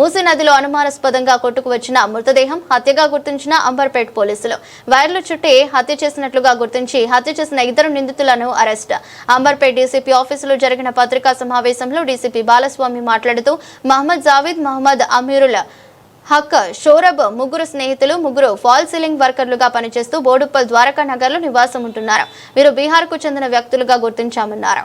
మూసీ నదిలో అనుమానాస్పదంగా కొట్టుకు వచ్చిన మృతదేహం హత్యగా గుర్తించిన అంబర్పేట్ పోలీసులు. వైర్లు చుట్టి హత్య చేసినట్లుగా గుర్తించి హత్య చేసిన ఇద్దరు నిందితులను అరెస్ట్. అంబర్పేట్ డీసీపీ ఆఫీసులో జరిగిన పత్రికా సమావేశంలో డీసీపీ బాలస్వామి మాట్లాడుతూ మహమ్మద్ జావీద్ మహమ్మద్ అమీరుల హక్ షోరబ్ ముగ్గురు స్నేహితులు ముగ్గురు ఫాల్ సీలింగ్ వర్కర్లుగా పనిచేస్తూ బోడుప్పల్ ద్వారకా నగర్లో నివాసం ఉంటున్నారు వీరు బీహార్కు చెందిన వ్యక్తులుగా గుర్తించామన్నారు.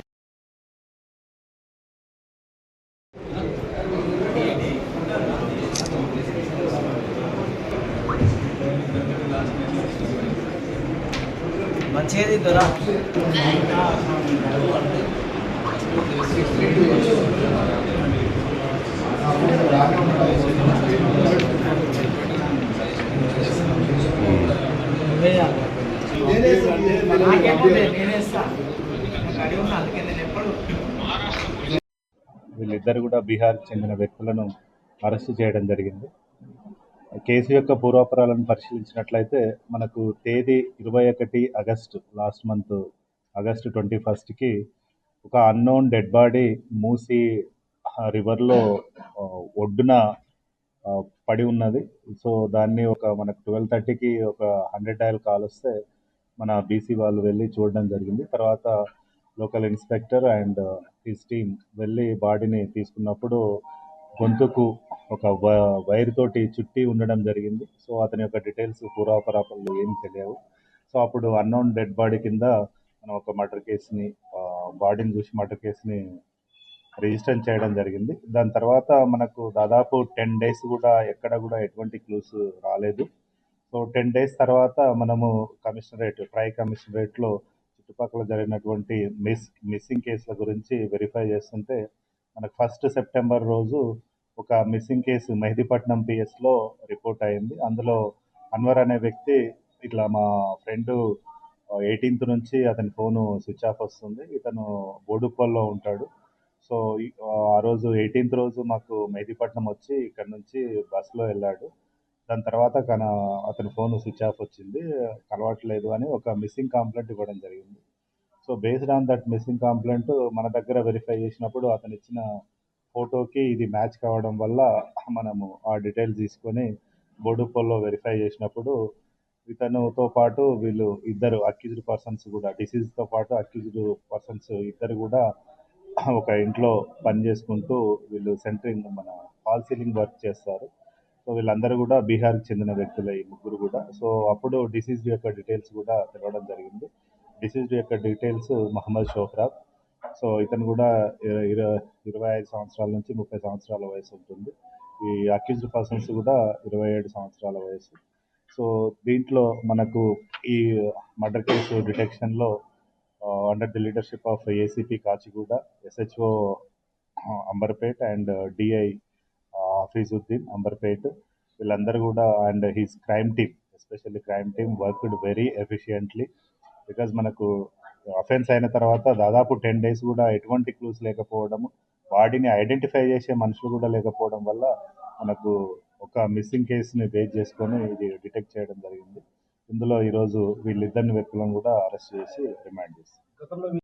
మంచిది దొరా వీళ్ళిద్దరు కూడా బీహార్ చెందిన వ్యక్తులను అరెస్టు చేయడం జరిగింది. కేసు యొక్క పూర్వాపరాలను పరిశీలించినట్లయితే మనకు తేదీ ఇరవై ఒకటి August last month August twenty ఫస్ట్కి ఒక అన్నోన్ డెడ్ బాడీ మూసి రివర్లో ఒడ్డున పడి ఉన్నది. సో దాన్ని ఒక మనకు ట్వెల్వ్ థర్టీకి ఒక హండ్రెడ్ డయల్ కాల్ వస్తే మన బీసీ వాళ్ళు వెళ్ళి చూడడం జరిగింది. తర్వాత local inspector and his team వెళ్ళి బాడీని తీసుకున్నప్పుడు గొంతుకు ఒక వ- వైర్ తోటి చుట్టి ఉండడం జరిగింది. సో అతని యొక్క డీటెయిల్స్ పూర్వాపరాపలు ఏం తెలియవు. సో అప్పుడు అన్నోన్ డెడ్ బాడీ కింద మనం ఒక మర్డర్ కేసుని బాడీని చూసి మర్డర్ కేసుని రిజిస్టర్ చేయడం జరిగింది. దాని తర్వాత మనకు దాదాపు టెన్ డేస్ కూడా ఎక్కడ కూడా ఎటువంటి క్లూస్ రాలేదు. సో టెన్ డేస్ తర్వాత మనము కమిషనరేట్ ట్రై కమిషనరేట్లో చుట్టుపక్కల జరిగినటువంటి మిస్ మిస్సింగ్ కేసుల గురించి వెరిఫై చేస్తుంటే మనకు ఫస్ట్ సెప్టెంబర్ రోజు ఒక మిస్సింగ్ కేసు మెహదీపట్నం పిఎస్లో రిపోర్ట్ అయింది. అందులో అన్వర్ అనే వ్యక్తి ఇట్లా మా ఫ్రెండ్ ఎయిటీన్త్ నుంచి అతని ఫోను స్విచ్ ఆఫ్ వస్తుంది. ఇతను బోడుప్పల్లో ఉంటాడు. సో ఆ రోజు ఎయిటీన్త్ రోజు మాకు మెహదీపట్నం వచ్చి ఇక్కడ నుంచి బస్సులో వెళ్ళాడు. దాని తర్వాత కన అతని ఫోన్ స్విచ్ ఆఫ్ వచ్చింది. కలవట్లేదు అని ఒక మిస్సింగ్ కంప్లైంట్ ఇవ్వడం జరిగింది. So based on that missing complaint మన దగ్గర వెరిఫై చేసినప్పుడు అతను ఇచ్చిన ఫోటోకి ఇది మ్యాచ్ కావడం వల్ల మనము ఆ డీటెయిల్స్ తీసుకొని బోడుప్పల్లో వెరిఫై చేసినప్పుడు ఇతనుతో పాటు వీళ్ళు ఇద్దరు అక్యూజ్డ్ పర్సన్స్ కూడా డిసీజ్తో పాటు అక్యూజ్డ్ పర్సన్స్ ఇద్దరు కూడా ఒక ఇంట్లో పని చేసుకుంటూ వీళ్ళు సెంటరింగ్ మన ఫాల్ సీలింగ్ వర్క్ చేస్తారు. సో వీళ్ళందరూ కూడా బీహార్కి చెందిన వ్యక్తులే ఈ ముగ్గురు కూడా. సో అప్పుడు డిసీజ్ యొక్క డీటెయిల్స్ కూడా తెలవడం జరిగింది. డిసీజ్డ్ యొక్క డీటెయిల్స్ మహమ్మద్ షోహ్రాబ్ సో ఇతను కూడా ఇరవై ఐదు సంవత్సరాల నుంచి ముప్పై సంవత్సరాల వయసు ఉంటుంది. ఈ అక్యూజ్డ్ పర్సన్స్ కూడా ఇరవై ఏడు సంవత్సరాల వయసు. సో దీంట్లో మనకు ఈ murder case డిటెక్షన్లో under the leadership of ACP Kachiguda SHO Amberpet and DI Hafeezuddin Amberpet వీళ్ళందరూ కూడా and his crime team especially crime team worked very efficiently because మనకు అఫెన్స్ అయిన తర్వాత దాదాపు టెన్ డేస్ కూడా ఎటువంటి క్లూస్ లేకపోవడము బాడీని ఐడెంటిఫై చేసే మనుషులు కూడా లేకపోవడం వల్ల మనకు ఒక మిస్సింగ్ కేసుని బేస్ చేసుకొని ఇది డిటెక్ట్ చేయడం జరిగింది. ఇందులో ఈరోజు వీళ్ళిద్దరిని వ్యక్తులను కూడా అరెస్ట్ చేసి రిమాండ్ చేస్తాం.